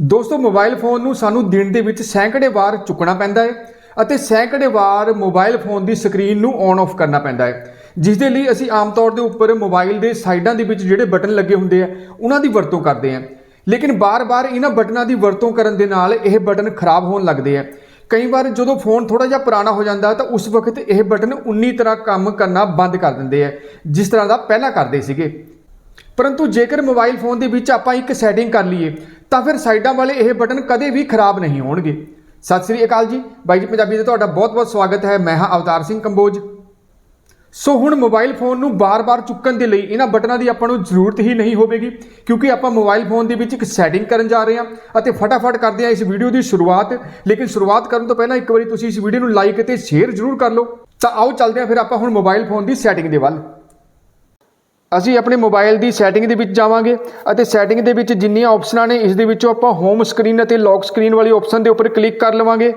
ਦੋਸਤੋ mobile phone ਨੂੰ ਸਾਨੂੰ ਦਿਨ ਦੇ ਵਿੱਚ ਸੈਂਕੜੇ ਵਾਰ ਚੁੱਕਣਾ ਪੈਂਦਾ ਹੈ ਅਤੇ ਸੈਂਕੜੇ ਵਾਰ ਮੋਬਾਈਲ ਫੋਨ ਦੀ ਸਕਰੀਨ ਨੂੰ ਔਨ ਆਫ ਕਰਨਾ ਪੈਂਦਾ ਹੈ। ਜਿਸ ਦੇ ਲਈ ਅਸੀਂ ਆਮ ਤੌਰ ਦੇ ਉੱਪਰ ਮੋਬਾਈਲ ਦੇ ਸਾਈਡਾਂ ਦੇ ਵਿੱਚ ਜਿਹੜੇ ਬਟਨ ਲੱਗੇ ਹੁੰਦੇ ਆ, ਉਹਨਾਂ ਦੀ ਵਰਤੋਂ ਕਰਦੇ ਹਾਂ। ਲੇਕਿਨ ਬਾਰ-ਬਾਰ ਇਹਨਾਂ ਬਟਨਾਂ ਦੀ ਵਰਤੋਂ ਕਰਨ ਦੇ ਨਾਲ ਇਹ ਬਟਨ ਖਰਾਬ ਹੋਣ ਲੱਗਦੇ ਆ। ਕਈ ਵਾਰ ਜਦੋਂ ਫੋਨ ਥੋੜਾ ਜਿਹਾ ਪੁਰਾਣਾ ਹੋ ਜਾਂਦਾ ਤਾਂ ਉਸ ਵਕਤ ਇਹ ਬਟਨ ਉਨੀ ਤਰ੍ਹਾਂ ਕੰਮ ਕਰਨਾ ਬੰਦ ਕਰ ਦਿੰਦੇ ਆ, ਜਿਸ ਤਰ੍ਹਾਂ ਦਾ ਪਹਿਲਾਂ ਕਰਦੇ ਸੀਗੇ। ਪਰੰਤੂ ਜੇਕਰ ਮੋਬਾਈਲ ਫੋਨ ਦੇ ਵਿੱਚ ਆਪਾਂ ਇੱਕ ਸੈਟਿੰਗ ਕਰ ਲਈਏ ਤਾਂ ਫਿਰ ਸਾਈਡਾਂ ਵਾਲੇ ਇਹ ਬਟਨ ਕਦੇ ਵੀ ਖਰਾਬ ਨਹੀਂ ਹੋਣਗੇ। ਸਤਿ ਸ੍ਰੀ ਅਕਾਲ ਜੀ। ਬਾਈ ਜੀ ਪੰਜਾਬੀ ਦਾ ਤੁਹਾਡਾ ਬਹੁਤ-ਬਹੁਤ ਸਵਾਗਤ ਹੈ। ਮੈਂ ਹਾਂ ਅਵਤਾਰ ਸਿੰਘ ਕੰਬੋਜ। ਸੋ ਹੁਣ ਮੋਬਾਈਲ ਫੋਨ ਨੂੰ ਬਾਰ-ਬਾਰ ਚੁੱਕਣ ਦੇ ਲਈ ਇਹਨਾਂ ਬਟਨਾਂ ਦੀ ਆਪਾਂ ਨੂੰ ਜ਼ਰੂਰਤ ਹੀ ਨਹੀਂ ਹੋਵੇਗੀ, ਕਿਉਂਕਿ ਆਪਾਂ ਮੋਬਾਈਲ ਫੋਨ ਦੇ ਵਿੱਚ ਇੱਕ ਸੈਟਿੰਗ ਕਰਨ ਜਾ ਰਹੇ ਹਾਂ ਅਤੇ ਫਟਾਫਟ ਕਰਦੇ ਹਾਂ ਇਸ ਵੀਡੀਓ ਦੀ ਸ਼ੁਰੂਆਤ। ਲੇਕਿਨ ਸ਼ੁਰੂਆਤ ਕਰਨ ਤੋਂ ਪਹਿਲਾਂ ਇੱਕ ਵਾਰੀ ਤੁਸੀਂ ਇਸ ਵੀਡੀਓ ਨੂੰ ਲਾਈਕ ਅਤੇ ਸ਼ੇਅਰ ਜ਼ਰੂਰ ਕਰ ਲਓ। ਤਾਂ ਆਓ ਚੱਲਦੇ ਹਾਂ ਫਿਰ ਆਪਾਂ ਹੁਣ ਮੋਬਾਈਲ ਫੋਨ ਦੀ ਸੈਟਿੰਗ ਦੇ ਵੱਲ। ਅਸੀਂ ਆਪਣੇ ਮੋਬਾਈਲ ਦੀ ਸੈਟਿੰਗ ਦੇ ਵਿੱਚ ਜਾਵਾਂਗੇ ਅਤੇ ਸੈਟਿੰਗ ਦੇ ਵਿੱਚ ਜਿੰਨੀਆਂ ਆਪਸ਼ਨਾਂ ਨੇ ਇਸ ਦੇ ਵਿੱਚੋਂ ਆਪਾਂ ਹੋਮ ਸਕਰੀਨ ਅਤੇ ਲੌਕ ਸਕਰੀਨ ਵਾਲੀ ਆਪਸ਼ਨ ਦੇ ਉੱਪਰ ਕਲਿੱਕ ਕਰ ਲਵਾਂਗੇ।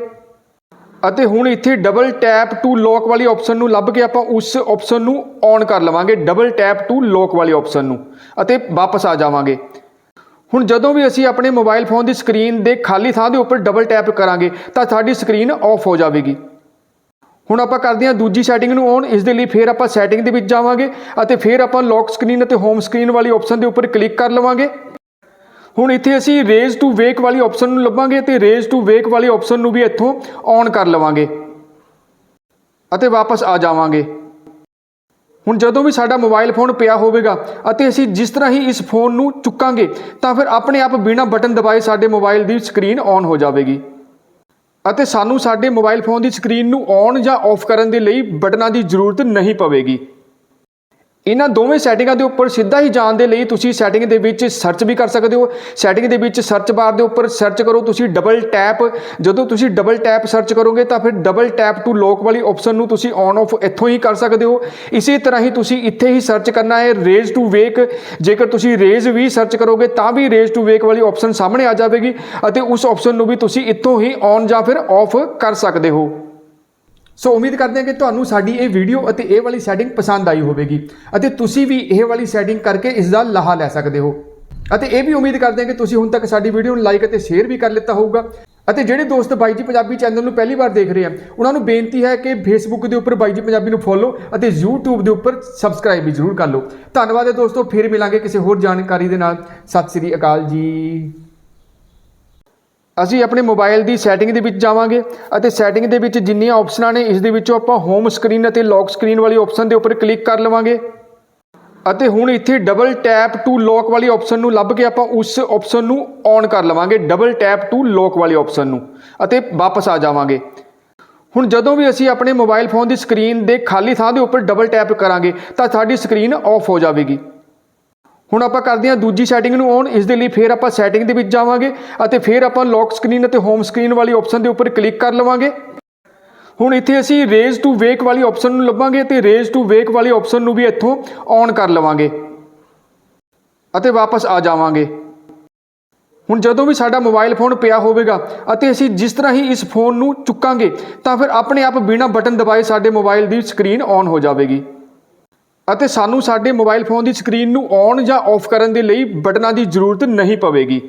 ਅਤੇ ਹੁਣ ਇੱਥੇ ਡਬਲ ਟੈਪ ਟੂ ਲੌਕ ਵਾਲੀ ਆਪਸ਼ਨ ਨੂੰ ਲੱਭ ਕੇ ਆਪਾਂ ਉਸ ਆਪਸ਼ਨ ਨੂੰ ਔਨ ਕਰ ਲਵਾਂਗੇ ਡਬਲ ਟੈਪ ਟੂ ਲੌਕ ਵਾਲੀ ਆਪਸ਼ਨ ਨੂੰ ਅਤੇ ਵਾਪਸ ਆ ਜਾਵਾਂਗੇ। ਹੁਣ ਜਦੋਂ ਵੀ ਅਸੀਂ ਆਪਣੇ ਮੋਬਾਈਲ ਫੋਨ ਦੀ ਸਕਰੀਨ ਦੇ ਖਾਲੀ ਥਾਂ ਦੇ ਉੱਪਰ ਡਬਲ ਟੈਪ ਕਰਾਂਗੇ ਤਾਂ ਸਾਡੀ ਸਕਰੀਨ ਆਫ ਹੋ ਜਾਵੇਗੀ। ਹੁਣ ਆਪਾਂ ਕਰਦੇ ਹਾਂ ਦੂਜੀ ਸੈਟਿੰਗ ਨੂੰ ਔਨ ਇਸ ਦੇ ਲਈ ਫਿਰ ਆਪਾਂ ਸੈਟਿੰਗ ਦੇ ਵਿੱਚ ਜਾਵਾਂਗੇ ਅਤੇ ਫਿਰ ਆਪਾਂ ਲੌਕ ਸਕਰੀਨ ਅਤੇ ਹੋਮ ਸਕਰੀਨ ਵਾਲੀ ਆਪਸ਼ਨ ਦੇ ਉੱਪਰ ਕਲਿੱਕ ਕਰ ਲਵਾਂਗੇ। ਹੁਣ ਇੱਥੇ ਅਸੀਂ ਰੇਜ਼ ਟੂ ਵੇਕ ਵਾਲੀ ਆਪਸ਼ਨ ਨੂੰ ਲੱਭਾਂਗੇ ਤੇ ਰੇਜ਼ ਟੂ ਵੇਕ ਵਾਲੀ ਆਪਸ਼ਨ ਨੂੰ ਵੀ ਇੱਥੋਂ ਔਨ ਕਰ ਲਵਾਂਗੇ। ਅਤੇ ਵਾਪਸ ਆ ਜਾਵਾਂਗੇ। ਹੁਣ ਜਦੋਂ ਵੀ ਸਾਡਾ ਮੋਬਾਈਲ ਫੋਨ ਪਿਆ ਹੋਵੇਗਾ ਅਤੇ ਅਸੀਂ ਜਿਸ ਤਰ੍ਹਾਂ ਹੀ ਇਸ ਫੋਨ ਨੂੰ ਚੁੱਕਾਂਗੇ ਤਾਂ ਫਿਰ ਆਪਣੇ ਆਪ ਬਿਨਾਂ ਬਟਨ ਦਬਾਏ ਸਾਡੇ ਮੋਬਾਈਲ ਦੀ ਸਕਰੀਨ ਔਨ ਹੋ ਜਾਵੇਗੀ। ਅਤੇ ਸਾਨੂੰ ਸਾਡੇ ਮੋਬਾਈਲ ਫੋਨ ਦੀ ਸਕਰੀਨ ਨੂੰ ਔਨ ਜਾਂ ਆਫ ਕਰਨ ਦੇ ਲਈ ਬਟਨਾਂ ਦੀ ਜ਼ਰੂਰਤ ਨਹੀਂ ਪਵੇਗੀ। ਇਹਨਾਂ ਦੋਵੇਂ ਸੈਟਿੰਗਾਂ ਦੇ ਉੱਪਰ ਸਿੱਧਾ ਹੀ ਜਾਣ ਦੇ ਲਈ ਤੁਸੀਂ ਸੈਟਿੰਗ ਦੇ ਵਿੱਚ ਸਰਚ ਵੀ ਕਰ ਸਕਦੇ ਹੋ। ਸੈਟਿੰਗ ਦੇ ਵਿੱਚ ਸਰਚ ਬਾਰ ਦੇ ਉੱਪਰ ਸਰਚ ਕਰੋ, ਤੁਸੀਂ ਡਬਲ ਟੈਪ ਜਦੋਂ ਤੁਸੀਂ ਡਬਲ ਟੈਪ ਸਰਚ ਕਰੋਗੇ ਤਾਂ ਫਿਰ ਡਬਲ ਟੈਪ ਟੂ ਲੋਕ ਵਾਲੀ ਆਪਸ਼ਨ ਨੂੰ ਤੁਸੀਂ ਔਨ ਆਫ ਇੱਥੋਂ ਹੀ ਕਰ ਸਕਦੇ ਹੋ। ਇਸੇ ਤਰ੍ਹਾਂ ਹੀ ਤੁਸੀਂ ਇੱਥੇ ਹੀ ਸਰਚ ਕਰਨਾ ਹੈ ਰੇਜ਼ ਟੂ ਵੇਕ ਜੇਕਰ ਤੁਸੀਂ ਰੇਜ਼ ਵੀ ਸਰਚ ਕਰੋਗੇ ਤਾਂ ਵੀ ਰੇਜ਼ ਟੂ ਵੇਕ ਵਾਲੀ ਆਪਸ਼ਨ ਸਾਹਮਣੇ ਆ ਜਾਵੇਗੀ ਅਤੇ ਉਸ ਆਪਸ਼ਨ ਨੂੰ ਵੀ ਤੁਸੀਂ ਇੱਥੋਂ ਹੀ ਔਨ ਜਾਂ ਫਿਰ ਆਫ ਕਰ ਸਕਦੇ ਹੋ। ਸੋ ਉਮੀਦ ਕਰਦੇ ਹਾਂ ਕਿ ਤੁਹਾਨੂੰ ਸਾਡੀ ਇਹ ਵੀਡੀਓ ਅਤੇ ਇਹ ਵਾਲੀ ਸੈਟਿੰਗ ਪਸੰਦ ਆਈ ਹੋਵੇਗੀ ਅਤੇ ਤੁਸੀਂ ਵੀ ਇਹ ਵਾਲੀ ਸੈਟਿੰਗ ਕਰਕੇ ਇਸ ਦਾ ਲਾਹਾ ਲੈ ਸਕਦੇ ਹੋ ਅਤੇ ਇਹ ਵੀ ਉਮੀਦ ਕਰਦੇ ਹਾਂ ਕਿ ਤੁਸੀਂ ਹੁਣ ਤੱਕ ਸਾਡੀ ਵੀਡੀਓ ਨੂੰ ਲਾਈਕ ਅਤੇ ਸ਼ੇਅਰ ਵੀ ਕਰ ਲਿੱਤਾ ਹੋਊਗਾ ਅਤੇ ਜਿਹੜੇ ਦੋਸਤ ਬਾਈ ਜੀ ਪੰਜਾਬੀ ਚੈਨਲ ਨੂੰ ਪਹਿਲੀ ਵਾਰ ਦੇਖ ਰਹੇ ਆ ਉਹਨਾਂ ਨੂੰ ਬੇਨਤੀ ਹੈ ਕਿ ਫੇਸਬੁੱਕ ਦੇ ਉੱਪਰ ਬਾਈ ਜੀ ਪੰਜਾਬੀ ਨੂੰ ਫੋਲੋ ਅਤੇ YouTube ਦੇ ਉੱਪਰ ਸਬਸਕ੍ਰਾਈਬ ਵੀ ਜ਼ਰੂਰ ਕਰ ਲਓ ਧੰਨਵਾਦ ਹੈ ਦੋਸਤੋ ਫਿਰ ਮਿਲਾਂਗੇ ਕਿਸੇ ਹੋਰ ਜਾਣਕਾਰੀ ਦੇ ਨਾਲ ਸਤਿ ਸ੍ਰੀ ਅਕਾਲ ਜੀ ਅਸੀਂ ਆਪਣੇ ਮੋਬਾਈਲ ਦੀ ਸੈਟਿੰਗ ਦੇ ਵਿੱਚ ਜਾਵਾਂਗੇ ਅਤੇ ਸੈਟਿੰਗ ਦੇ ਵਿੱਚ ਜਿੰਨੀਆਂ ਆਪਸ਼ਨਾਂ ਨੇ, ਇਸ ਦੇ ਵਿੱਚੋਂ ਆਪਾਂ ਹੋਮ ਸਕਰੀਨ ਅਤੇ ਲੌਕ ਸਕਰੀਨ ਵਾਲੀ ਆਪਸ਼ਨ ਦੇ ਉੱਪਰ ਕਲਿੱਕ ਕਰ ਲਵਾਂਗੇ। ਅਤੇ ਹੁਣ ਇੱਥੇ ਡਬਲ ਟੈਪ ਟੂ ਲੌਕ ਵਾਲੀ ਆਪਸ਼ਨ ਨੂੰ ਲੱਭ ਕੇ ਆਪਾਂ ਉਸ ਆਪਸ਼ਨ ਨੂੰ ਔਨ ਕਰ ਲਵਾਂਗੇ ਡਬਲ ਟੈਪ ਟੂ ਲੌਕ ਵਾਲੀ ਆਪਸ਼ਨ ਨੂੰ ਅਤੇ ਵਾਪਸ ਆ ਜਾਵਾਂਗੇ। ਹੁਣ ਜਦੋਂ ਵੀ ਅਸੀਂ ਆਪਣੇ ਮੋਬਾਈਲ ਫੋਨ ਦੀ ਸਕਰੀਨ ਦੇ ਖਾਲੀ ਥਾਂ ਦੇ ਉੱਪਰ ਡਬਲ ਟੈਪ ਕਰਾਂਗੇ, ਤਾਂ ਸਾਡੀ ਸਕਰੀਨ ਆਫ ਹੋ ਜਾਵੇਗੀ। ਹੁਣ ਆਪਾਂ ਕਰਦੇ ਹਾਂ ਦੂਜੀ ਸੈਟਿੰਗ ਨੂੰ ਔਨ ਇਸ ਦੇ ਲਈ ਫਿਰ ਆਪਾਂ ਸੈਟਿੰਗ ਦੇ ਵਿੱਚ ਜਾਵਾਂਗੇ ਅਤੇ ਫਿਰ ਆਪਾਂ ਲੌਕ ਸਕਰੀਨ ਅਤੇ ਹੋਮ ਸਕਰੀਨ ਵਾਲੀ ਆਪਸ਼ਨ ਦੇ ਉੱਪਰ ਕਲਿੱਕ ਕਰ ਲਵਾਂਗੇ। ਹੁਣ ਇੱਥੇ ਅਸੀਂ ਰੇਜ਼ ਟੂ ਵੇਕ ਵਾਲੀ ਆਪਸ਼ਨ ਨੂੰ ਲੱਭਾਂਗੇ ਤੇ ਰੇਜ਼ ਟੂ ਵੇਕ ਵਾਲੀ ਆਪਸ਼ਨ ਨੂੰ ਵੀ ਇੱਥੋਂ ਔਨ ਕਰ ਲਵਾਂਗੇ। ਅਤੇ ਵਾਪਸ ਆ ਜਾਵਾਂਗੇ। ਹੁਣ ਜਦੋਂ ਵੀ ਸਾਡਾ ਮੋਬਾਈਲ ਫੋਨ ਪਿਆ ਹੋਵੇਗਾ ਅਤੇ ਅਸੀਂ ਜਿਸ ਤਰ੍ਹਾਂ ਹੀ ਇਸ ਫੋਨ ਨੂੰ ਚੁੱਕਾਂਗੇ ਤਾਂ ਫਿਰ ਆਪਣੇ ਆਪ ਬਿਨਾਂ ਬਟਨ ਦਬਾਏ ਸਾਡੇ ਮੋਬਾਈਲ ਦੀ ਸਕਰੀਨ ਔਨ ਹੋ ਜਾਵੇਗੀ। ਅਤੇ ਸਾਨੂੰ ਸਾਡੇ ਮੋਬਾਈਲ ਫੋਨ ਦੀ ਸਕਰੀਨ ਨੂੰ ਔਨ ਜਾਂ ਆਫ ਕਰਨ ਦੇ ਲਈ ਬਟਨਾਂ ਦੀ ਜ਼ਰੂਰਤ ਨਹੀਂ ਪਵੇਗੀ।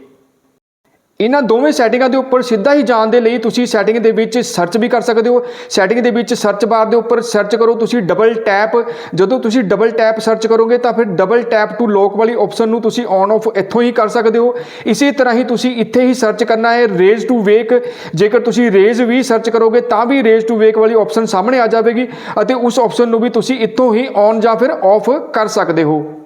ਇਹਨਾਂ ਦੋਵੇਂ ਸੈਟਿੰਗਾਂ ਦੇ ਉੱਪਰ ਸਿੱਧਾ ਹੀ ਜਾਣ ਦੇ ਲਈ ਤੁਸੀਂ ਸੈਟਿੰਗ ਦੇ ਵਿੱਚ ਸਰਚ ਵੀ ਕਰ ਸਕਦੇ ਹੋ। ਸੈਟਿੰਗ ਦੇ ਵਿੱਚ ਸਰਚ ਬਾਰ ਦੇ ਉੱਪਰ ਸਰਚ ਕਰੋ, ਤੁਸੀਂ ਡਬਲ ਟੈਪ ਜਦੋਂ ਤੁਸੀਂ ਡਬਲ ਟੈਪ ਸਰਚ ਕਰੋਗੇ ਤਾਂ ਫਿਰ ਡਬਲ ਟੈਪ ਟੂ ਲੋਕ ਵਾਲੀ ਆਪਸ਼ਨ ਨੂੰ ਤੁਸੀਂ ਔਨ ਆਫ ਇੱਥੋਂ ਹੀ ਕਰ ਸਕਦੇ ਹੋ। ਇਸੇ ਤਰ੍ਹਾਂ ਹੀ ਤੁਸੀਂ ਇੱਥੇ ਹੀ ਸਰਚ ਕਰਨਾ ਹੈ ਰੇਜ਼ ਟੂ ਵੇਕ ਜੇਕਰ ਤੁਸੀਂ ਰੇਜ਼ ਵੀ ਸਰਚ ਕਰੋਗੇ ਤਾਂ ਵੀ ਰੇਜ਼ ਟੂ ਵੇਕ ਵਾਲੀ ਆਪਸ਼ਨ ਸਾਹਮਣੇ ਆ ਜਾਵੇਗੀ ਅਤੇ ਉਸ ਆਪਸ਼ਨ ਨੂੰ ਵੀ ਤੁਸੀਂ ਇੱਥੋਂ ਹੀ ਔਨ ਜਾਂ ਫਿਰ ਆਫ ਕਰ ਸਕਦੇ ਹੋ।